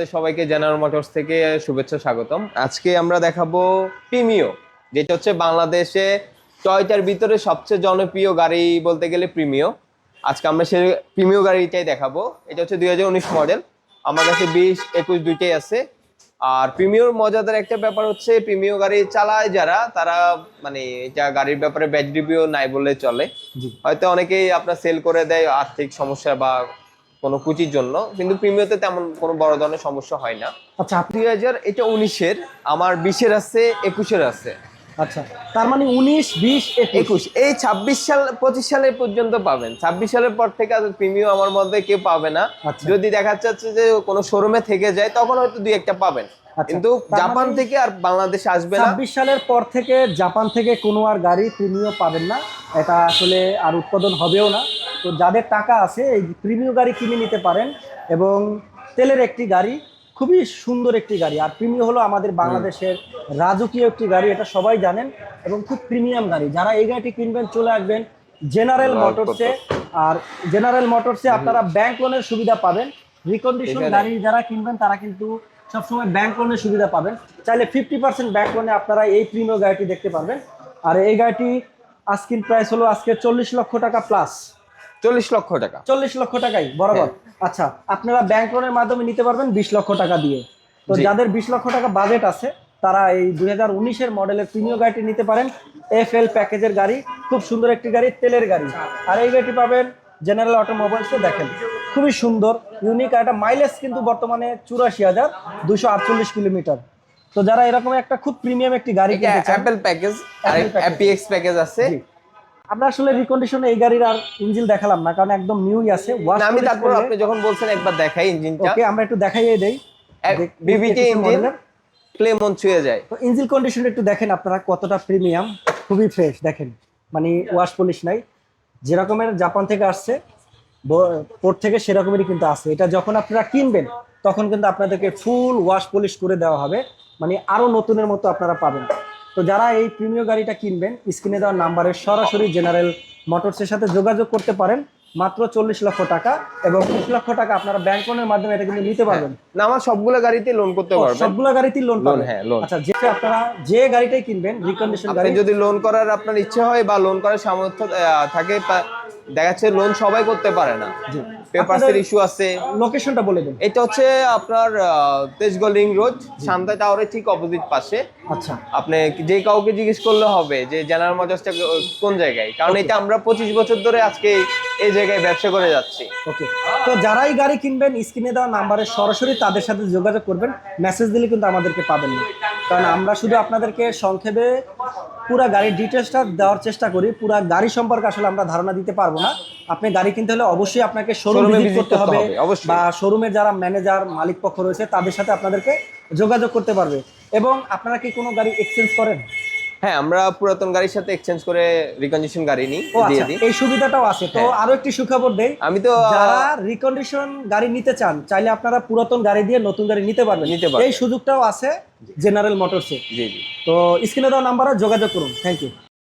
সবাইকে general motors থেকে শুভেচ্ছা স্বাগতম। আজকে আমরা দেখাবো প্রিমিও যেটা হচ্ছে বাংলাদেশে টয়টার ভিতরে সবচেয়ে জনপ্রিয় গাড়ি বলতে গেলে প্রিমিও। আজকে আমরা সে প্রিমিও গাড়িটাই দেখাবো। এটা হচ্ছে দুই হাজার উনিশ মডেল। আমার কাছে বিশ একুশ দুইটাই আছে। আর প্রিমিওর মজাদার একটা ব্যাপার হচ্ছে প্রিমিও গাড়ি চালায় যারা তারা মানে এটা গাড়ির ব্যাপারে ব্যাড রিভিউ নাই বলে চলে। হয়তো অনেকেই আপনার সেল করে দেয় আর্থিক সমস্যা বা কোনো কুচির জন্য কিন্তু প্রিমিওতে তেমন কোনো বড় ধরনের সমস্যা হয় না। আচ্ছা। দুই হাজার এটা উনিশের আমার বিশের আছে একুশের আছে। আচ্ছা তার মানে উনিশ বিশ একুশ। এই ছাব্বিশ সাল পঁচিশ পর্যন্ত পাবেন। ছাব্বিশ সালের পর থেকে আর প্রিমিয়াম আমার মধ্যে কেউ পাবে না। আচ্ছা। যদি দেখা যাচ্ছে যে কোনো শোরুমে থেকে যায় তখন হয়তো দুই একটা পাবেন। আচ্ছা, কিন্তু জাপান মানে- থেকে আর বাংলাদেশে আসবে না। ছাব্বিশ সালের পর থেকে জাপান থেকে কোনো আর গাড়ি প্রিমিয় পাবেন না। এটা আসলে আর উৎপাদন হবেও না। তো যাদের টাকা আছে এই প্রিমিয় গাড়ি কিনে নিতে পারেন এবং তেলের একটি গাড়ি খুবই সুন্দর একটি গাড়ি। আর প্রিমিয় হলো আমাদের বাংলাদেশের রাজকীয় একটি গাড়ি এটা সবাই জানেন এবং খুব প্রিমিয়াম গাড়ি। যারা এই গাড়িটি কিনবেন চলে আসবেন জেনারেল মোটরসে আর জেনারেল মোটরসে আপনারা ব্যাংক লোনের সুবিধা পাবেন। রিকন্ডিশন। গাড়ি যারা কিনবেন তারা কিন্তু সবসময় ব্যাংক লোনের সুবিধা পাবেন। চাইলে ফিফটি পার্সেন্ট ব্যাংক লোনে আপনারা এই প্রিমিয় গাড়িটি দেখতে পারবেন। আর এই গাড়িটি আজকিন প্রাইস হলো আজকে চল্লিশ লক্ষ টাকা প্লাস চল্লিশ লক্ষ টাকা। চল্লিশ লক্ষ টাকাই বরাবর। আচ্ছা আপনারা ব্যাংক লোনের মাধ্যমে নিতে পারবেন বিশ লক্ষ টাকা দিয়ে। তো যাদের বিশ লক্ষ টাকা বাজেট আছে তারা এই দুই হাজার উনিশের মডেলের প্রিমিয় গাড়িটি নিতে পারেন। এফ এল প্যাকেজের গাড়ি খুব সুন্দর একটি গাড়ি তেলের গাড়ি। আর এই গাড়িটি পাবেন জেনারেল অটোমোবাইলসে দেখেন খুবই সুন্দর ইউনিক আর একটা মাইলেজ কিন্তু বর্তমানে চুরাশি হাজার দুশো আটচল্লিশ কিলোমিটার। তো যারা এরকম একটা খুব প্রিমিয়াম একটি গাড়ি কিনতে চান অ্যাপেল প্যাকেজ আর প্যাকেজ আছে। আমরা আসলে রিকন্ডিশনে এই গাড়ির আর ইঞ্জিন দেখালাম না কারণ একদম নিউই আছে আমি তারপর আপনি যখন বলছেন একবার দেখাই ইঞ্জিনটা ওকে আমরা একটু দেখাইয়ে দেই। বিবিটি ইঞ্জিন model-এর। মন ছুঁয়ে যায়। তো ইঞ্জিন কন্ডিশন একটু দেখেন আপনারা কতটা প্রিমিয়াম খুবই ফ্রেশ দেখেন। মানে ওয়াশ পলিশ নাই। যেরকমের জাপান থেকে আসছে পোর্ট থেকে সেরকমেরই কিন্তু আছে। এটা যখন আপনারা কিনবেন তখন কিন্তু আপনাদেরকে ফুল ওয়াশ পলিশ করে দেওয়া হবে। মানে আরও নতুনের মতো আপনারা পাবেন। তো যারা এই প্রিমিয় গাড়িটা কিনবেন স্ক্রিনে দেওয়ার নাম্বারে সরাসরি জেনারেল মোটরসের সাথে যোগাযোগ করতে পারেন। মাত্র চল্লিশ লক্ষ টাকা এবং বিশ লক্ষ টাকা আপনারা ব্যাংক লোনের মাধ্যমে এটা কিন্তু নিতে পারবেন। না আমার সবগুলো গাড়িতে লোন করতে পারবেন। সবগুলো গাড়িতেই লোন পাবেন। হ্যাঁ, loan। আচ্ছা যে আপনারা যে গাড়িটাই কিনবেন রিকন্ডিশন গাড়ি যদি লোন করার আপনার ইচ্ছে হয় বা লোন করার সামর্থ্য থাকে তা- দেখা যাচ্ছে লোন সবাই করতে পারে না। পেপারসের ইস্যু আছে। লোকেশনটা বলে দেন। এটা হচ্ছে আপনার আহ, তেজগল রিং রোড শান্তা টাওয়ারের ঠিক অপোজিট পাশে। আচ্ছা। আপনি যে কাউকে জিজ্ঞেস করলে হবে যে জেনারেল মোটরসটা কোন জায়গায়? কারণ এটা আমরা পঁচিশ বছর ধরে আজকে এই জায়গায় ব্যবসা করে যাচ্ছি। ওকে তো যারাই গাড়ি কিনবেন স্ক্রিনে দেওয়া নাম্বারে সরাসরি তাদের সাথে যোগাযোগ করবেন। মেসেজ দিলে কিন্তু আমাদেরকে পাবেন না। কারণ আমরা শুধু আপনাদেরকে সংক্ষেপে পুরো গাড়ির ডিটেলসটা দেওয়ার চেষ্টা করি। পুরো গাড়ি সম্পর্কে আসলে আমরা ধারণা দিতে পারব না। আপনি গাড়ি কিনতে হলে অবশ্যই আপনাকে শোরুমে ভিজিট করতে হবে। বা শোরুমের যারা ম্যানেজার মালিক পক্ষ রয়েছে তাদের সাথে আপনাদেরকে যোগাযোগ করতে পারবে। এবং আপনারা কি কোনো গাড়ি এক্সচেঞ্জ করেন? হ্যাঁ আমরা পুরাতন গাড়ির সাথে এক্সচেঞ্জ করে রিকন্ডিশন গাড়ি নিই দিয়ে আচ্ছা দিই। এই সুবিধাটাও আছে। তো হ্যাঁ। আরও একটি সুখবর দেই। আমি তো যারা রিকন্ডিশন গাড়ি নিতে চান চাইলে আপনারা পুরাতন গাড়ি দিয়ে নতুন গাড়ি নিতে পারবেন। নিতে পারবেন। এই সুযোগটাও আছে জেনারেল মোটরসে জি জি। তো স্ক্রিনে দেওয়া নাম্বারে যোগাযোগ করুন। Thank you